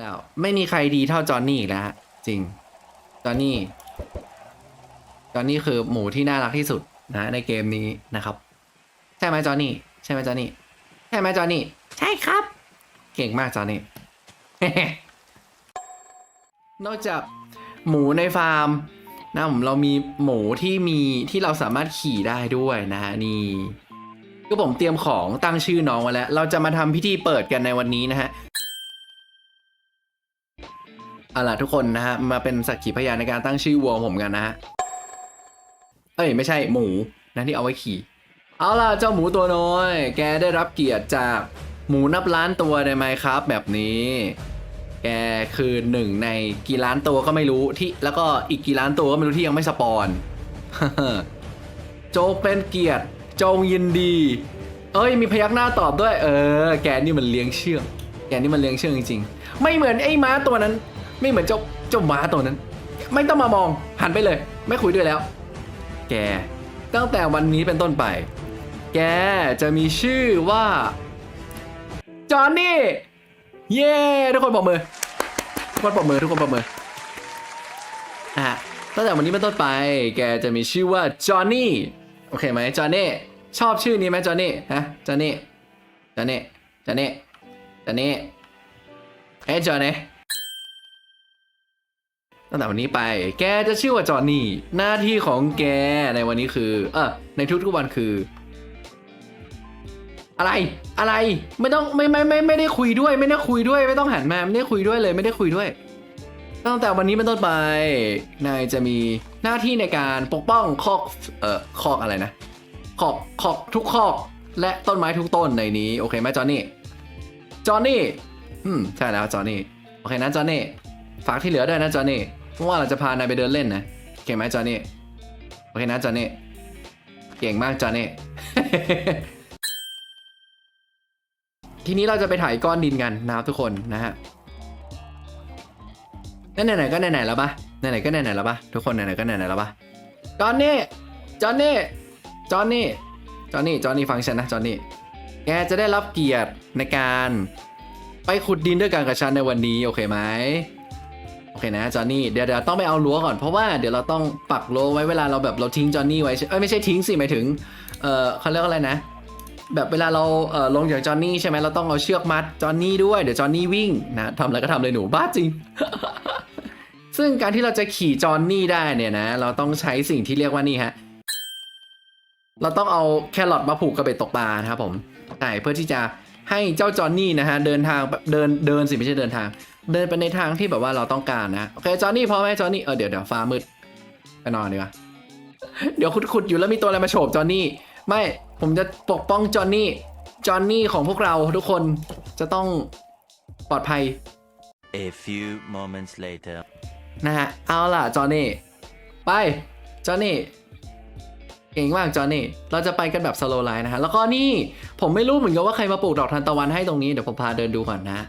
แล้ว ไม่มีใครดีเท่าจอห์นนี่อีกแล้วฮะจริง จอห์นนี่ จอห์นนี่คือหมูที่น่ารักที่สุดนะในเกมนี้นะครับ ใช่ไหมจอห์นนี่ ใช่ไหมจอห์นนี่ ใช่ไหมจอห์นนี่ ใช่ครับ เก่งมากจอห์นนี่ นอกจากหมูในฟาร์มนะผมเรามีหมูที่มีที่เราสามารถขี่ได้ด้วยนะฮะนี่ก็ผมเตรียมของตั้งชื่อน้องไว้แล้ว เราจะมาทำพิธีเปิดกันในวันนี้นะฮะ เอาล่ะทุกคนนะฮะมาเป็นสักขีพยานในการตั้งชื่อวัวผมกันนะฮะเอ้ยไม่ใช่หมูนะที่เอาไว้ขี่ เอาล่ะเจ้าหมูตัวน้อย แกได้รับเกียรติจากหมูนับล้านตัวได้ไหมครับแบบนี้ แกคือหนึ่งในกี่ล้านตัวก็ไม่รู้ที่แล้วก็อีกกี่ล้านตัวก็ไม่รู้ที่ยังไม่สปอนโจงเป็นเกียรติจงยินดี เอ้ยมีพยักหน้าตอบด้วย เออ แกนี่มันเลี้ยงเชื่อง แกนี่มันเลี้ยงเชื่องจริงๆ ไม่เหมือนไอ้ม้าตัวนั้น ไม่เหมือนเจ้าเจ้าม้าตัวนั้น ไม่ต้องมามองหันไปเลย ไม่คุยด้วยแล้ว แก ตั้งแต่วันนี้เป็นต้นไป แกจะมีชื่อว่าจอห์นนี่เย้ทุกคนปรบมือทุกคนปรบมือทุกคนปรบมืออะตั้งแต่วันนี้เป็นต้นไป แกจะมีชื่อว่าจอห์นนี่โอเคไหมจอห์นนี่ชอบชื่อนี้ไหมจอห์นนี่ฮะจอห์นนี่จอห์นนี่จอห์นนี่จอห์นนี่เอ้จอห์นนี่ ตั้งแต่วันนี้ไป แกจะชื่อว่าจอห์นนี่ หน้าที่ของแกในวันนี้คือ เออในทุกๆวันคือ อะไร อะไร ไม่ต้องไม่ไม่ไม่ไม่ได้คุยด้วย ไม่ได้คุยด้วย ไม่ต้องหันมาไม่ได้คุยด้วยเลย ไม่ได้คุยด้วย ตั้งแต่วันนี้เป็นต้นไป นายจะมีหน้าที่ในการปกป้องคอก เอ่อคอกอะไรนะ คอกคอกทุกคอก และต้นไม้ทุกต้นในนี้ โอเคไหมจอห์นนี่ จอห์นนี่ อืม ใช่แล้วจอห์นนี่ โอเคนะจอห์นนี่ ฝากที่เหลือด้วยนะจอนี่เพราะว่าเราจะพานายไปเดินเล่นนะโอเคไหมจอนี่โอเคนะจอนี่เก่งมากจอนนี่ทีนี้เราจะไปถ่ายก้อนดินกันนะครับทุกคนนะฮะนั่นไหนๆก็ไหนๆแล้วปะไหนๆก็ไหนๆแล้วปะทุกคนไหนๆก็ไหนๆแล้วปะจอนนี่จอนนี่จอนนี่จอนนี่จอนนี่ฟังฉันนะจอนนี่แกจะได้รับเกียรติในการไปขุดดินด้วยกันกับฉันในวันนี้โอเคไหม โอเคนะจอนนี่เดี๋ยวเดี๋ยวต้องไปเอารั้วก่อนเพราะว่าเดี๋ยวเราต้องปักรั้วไว้เวลาเราแบบเราทิ้งจอนนี่ไว้ใช่เอ้ยไม่ใช่ทิ้งสิหมายถึงเออเขาเรียกว่าอะไรนะ แบบเวลาเราเออลงจากจอห์นนี่ใช่ไหมเราต้องเอาเชือกมัดจอห์นนี่ด้วยเดี๋ยวจอห์นนี่วิ่งนะทำอะไรก็ทำเลยหนูบ้าจริง ซึ่งการที่เราจะขี่จอห์นนี่ได้เนี่ยนะ เราต้องใช้สิ่งที่เรียกว่านี่ฮะเราต้องเอาแครอทมาผูกกระเบ็ดตกปลานะครับผมใช่เพื่อที่จะให้เจ้าจอห์นนี่นะฮะเดินทางเดินเดินสิไม่ใช่เดินทาง เดินไปในทางที่แบบว่าเราต้องการนะ โอเคจอห์นนี่พร้อมไหมจอห์นนี่เออเดี๋ยวเดี๋ยวฟ้ามืดไปนอนดีกว่าเดี๋ยวขุดๆอยู่แล้วมีตัวอะไรมาโฉบจอห์นนี่ไม่ผมจะปกป้องจอห์นนี่จอห์นนี่ของพวกเราทุกคนจะต้องปลอดภัย A few moments later. นะฮะเอาล่ะจอห์นนี่ไปจอห์นนี่เก่งมากจอห์นนี่เราจะไปกันแบบสโลไลน์นะฮะแล้วก็นี่ผมไม่รู้เหมือนกันว่าใครมาปลูกดอกทานตะวันให้ตรงนี้เดี๋ยวผมพาเดินดูก่อนนะ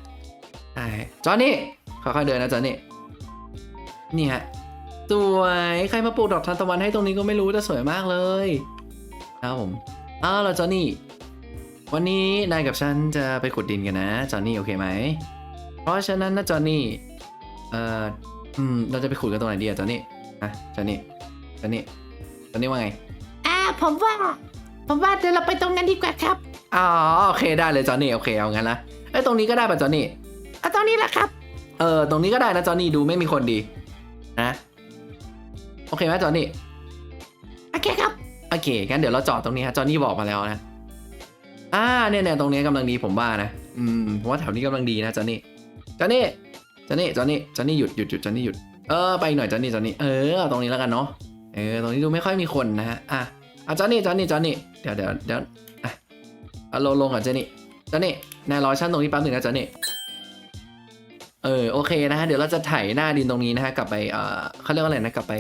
ใช่จอห์นนี่ค่อยๆเดินนะจอห์นนี่นี่ฮะสวยใครมาปลูกดอกทานตะวันให้ตรงนี้ก็ไม่รู้แต่สวยมากเลยนะครับผมเอาล่ะจอห์นนี่วันนี้นายกับฉันจะไปขุดดินกันนะจอห์นนี่โอเคไหมเพราะฉะนั้นนะจอห์นนี่เอ่ออืมเราจะไปขุดกันตรงไหนดีอะจอห์นนี่อะจอห์นนี่จอห์นนี่จอห์นนี่ว่าไงอ่าผมว่า ผมว่าเดี๋ยวเราไปตรงนั้นดีกว่าครับอ๋อโอเคได้เลยจอห์นนี่โอเคเอางั้นนะเอ้ยตรงนี้ก็ได้ป่ะจอห์นนี่ เอาตรงนี้แหละครับ เออ ตรงนี้ก็ได้นะจอห์นนี่ดูไม่มีคนดี นะ โอเคไหมจอห์นนี่โอเคครับ โอเค งั้นเดี๋ยวเราจอดตรงนี้ฮะจอห์นนี่บอกมาแล้วนะ อ่า เนี่ยเนี่ยตรงนี้กำลังดีผมว่านะ อืม ผมว่าแถวนี้กำลังดีนะจอห์นนี่จอห์นนี่จอห์นนี่จอห์นนี่จอห์นนี่หยุดหยุดหยุดจอห์นนี่หยุด เออ ไปอีกหน่อยจอห์นนี่จอห์นนี่เออเอาตรงนี้แล้วกันเนาะ เออ ตรงนี้ดูไม่ค่อยมีคนนะฮะ อะอะจอห์นนี่จอห์นนี่จอห์นนี่เดี๋ยวเดี๋ยวเดี๋ยวอะเอาลงลงก่อนจอห์นนี่จอห์นนี่นายรอชั้นตรงนี้แป๊บหนึ่งนะจอห์นนี่ เออโอเคนะฮะเดี๋ยวเราจะไถหน้าดินตรงนี้นะฮะกลับไปเออเขาเรียกว่าอะไรนะกลับไป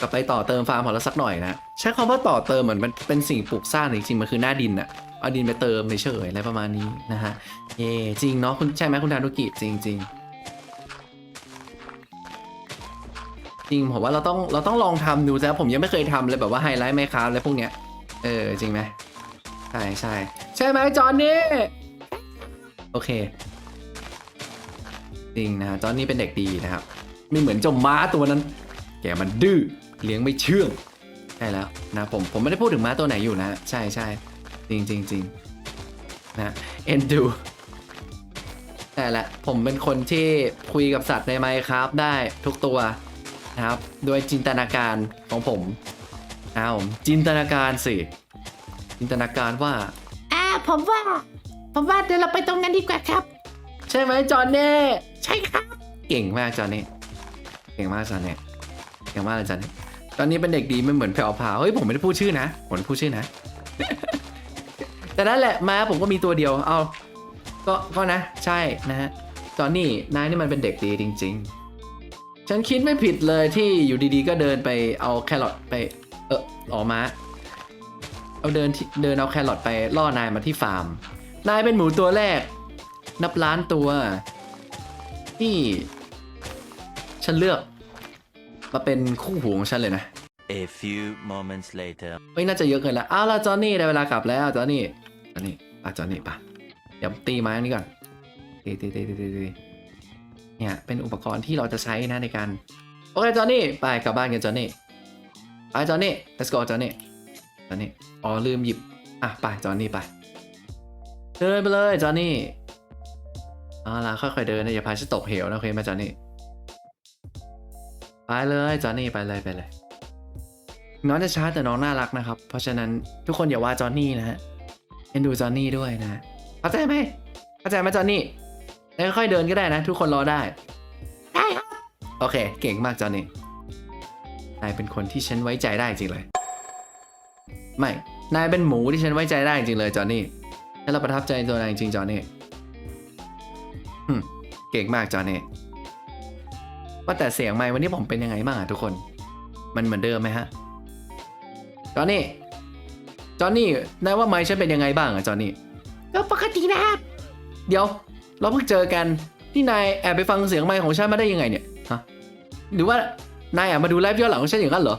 กลับไปต่อเติมฟาร์มของเราสักหน่อยนะใช้คำว่าต่อเติมเหมือนมันเป็นสิ่งปลูกสร้างจริงๆมันคือหน้าดินอะเอาดินไปเติมเฉยๆอะไรประมาณนี้นะฮะเย่จริงเนาะคุณใช่ไหมคุณทานุกิจริงจริงๆจริงผมว่าเราต้องเราต้องลองทำดูแต่ผมยังไม่เคยทำเลยแบบว่าไฮไลท์ไมค้าอะไรพวกเนี้ยเออจริงไหมใช่ใช่ใช่ไหมจอห์นนี่โอเค จริงนะจอนนี่เป็นเด็กดีนะครับ ไม่เหมือนเจ้าม้าตัวนั้น แกมันดื้อเลี้ยงไม่เชื่องใช่แล้วนะผมผมไม่ได้พูดถึงม้าตัวไหนอยู่นะ ใช่ใช่จริงจริงจริงนะเอ็นดูแต่ละผมเป็นคนที่คุยกับสัตว์ในไมครับได้ทุกตัวนะครับด้วยจินตนาการของผมนะผมจินตนาการสิจินตนาการว่าอ่าผมว่า ผมว่าเดี๋ยวเราไปตรงนั้นดีกว่าครับ ใช่ไหมจอนเน่ใช่ครับ เก่งมากจอนนี่เก่งมากจอนนี่เก่งมากเลยจอนนี่ตอนนี้เป็นเด็กดีไม่เหมือนแพรวพาเฮ้ยผมไม่ได้พูดชื่อนะผมไม่พูดชื่อนะ แต่นั่นแหละมาผมก็มีตัวเดียว เอาก็ก็นะ ใช่นะฮะจอนนี่นายนี่มันเป็นเด็กดีจริง ๆ ฉันคิดไม่ผิดเลยที่อยู่ดีๆ ก็เดินไปเอาแครอทไป เออออกมาเอาเดินเดินเอาแครอทไปล่อนายมาที่ฟาร์ม นายเป็นหมูตัวแรก นับล้านตัวที่ ฉันเลือก มาเป็นคู่หูของฉันเลยนะ A few moments later. เฮ้ยน่าจะเยอะเกินละเอาละจอห์นนี่ได้เวลากลับแล้วจอห์นนี่จอห์นนี่ปะจอห์นนี่ปะเดี๋ยวตีไม้อันนี้ก่อนตีตีตีตีตีตีเนี่ยเป็นอุปกรณ์ที่เราจะใช้นะในการ โอเคจอห์นนี่ไปกลับบ้านกันจอห์นนี่ไปจอห์นนี่ let's go จอห์นนี่จอห์นนี่อ๋อลืมหยิบอะไปจอห์นนี่ไปเดินไปเลยจอห์นนี่ เอาล่ะค่อยๆเดินนะอย่าพาฉันตกเหวนะโอเคไหมจอนนี่ไปเลยจอนนี่ไปเลยไปเลย น้องจะช้าแต่น้องน่ารักนะครับ เพราะฉะนั้นทุกคนอย่าว่าจอนนี่นะฮะเอ็นดูจอนนี่ด้วยนะเข้าใจไหมเข้าใจไหมจอนนี่ค่อยๆเดินก็ได้นะ ทุกคนรอได้ได้ครับโอเค เก่งมากจอนนี่นายเป็นคนที่ฉันไว้ใจได้จริงเลย ไม่ นายเป็นหมูที่ฉันไว้ใจได้จริงเลยจอนนี่ฉันเราประทับใจตัวนายจริงจอนนี่ เก่งมากจอห์นนี่ว่าแต่เสียงไมค์วันนี้ผมเป็นยังไงบ้างอะทุกคน มันเหมือนเดิมไหมฮะ จอห์นนี่จอห์นนี่นายว่าไมค์ฉันเป็นยังไงบ้างอะจอห์นนี่ก็ปกตินะครับ เดี๋ยว เราเพิ่งเจอกันที่นายแอบไปฟังเสียงไมค์ของฉันมาได้ยังไงเนี่ยฮะหรือว่านายแอบมาดูไลฟ์ย้อนหลังของฉันอย่างนั้นเหรอ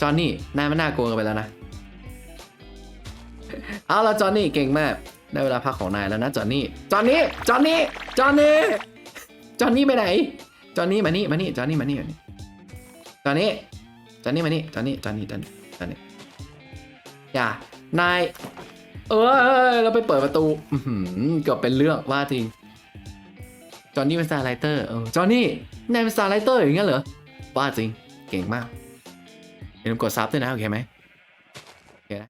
จอห์นนี่นายมันน่ากลัวกันไปแล้วนะ เอาละจอห์นนี่เก่งมาก ได้เวลาพักของนายแล้วนะจอห์นนี่ จอห์นนี่ จอห์นนี่ จอห์นนี่ จอห์นนี่ไปไหน จอห์นนี่มานี่มานี่ จอห์นนี่มานี่มานี่จอห์นนี่ จอห์นนี่มานี่ จอห์นนี่ จอห์นนี่ จอห์นนี่จอห์นนี่อย่า นาย เออเราไปเปิดประตูเกือบเป็นเรื่องว่าจริง จอห์นนี่เป็นสตาร์ไลเตอร์ เออ จอห์นนี่ นายเป็นสตาร์ไลเตอร์อย่างเงี้ยเหรอ ว่าจริง เก่งมากอย่าลืมกดซับด้วยนะโอเคไหม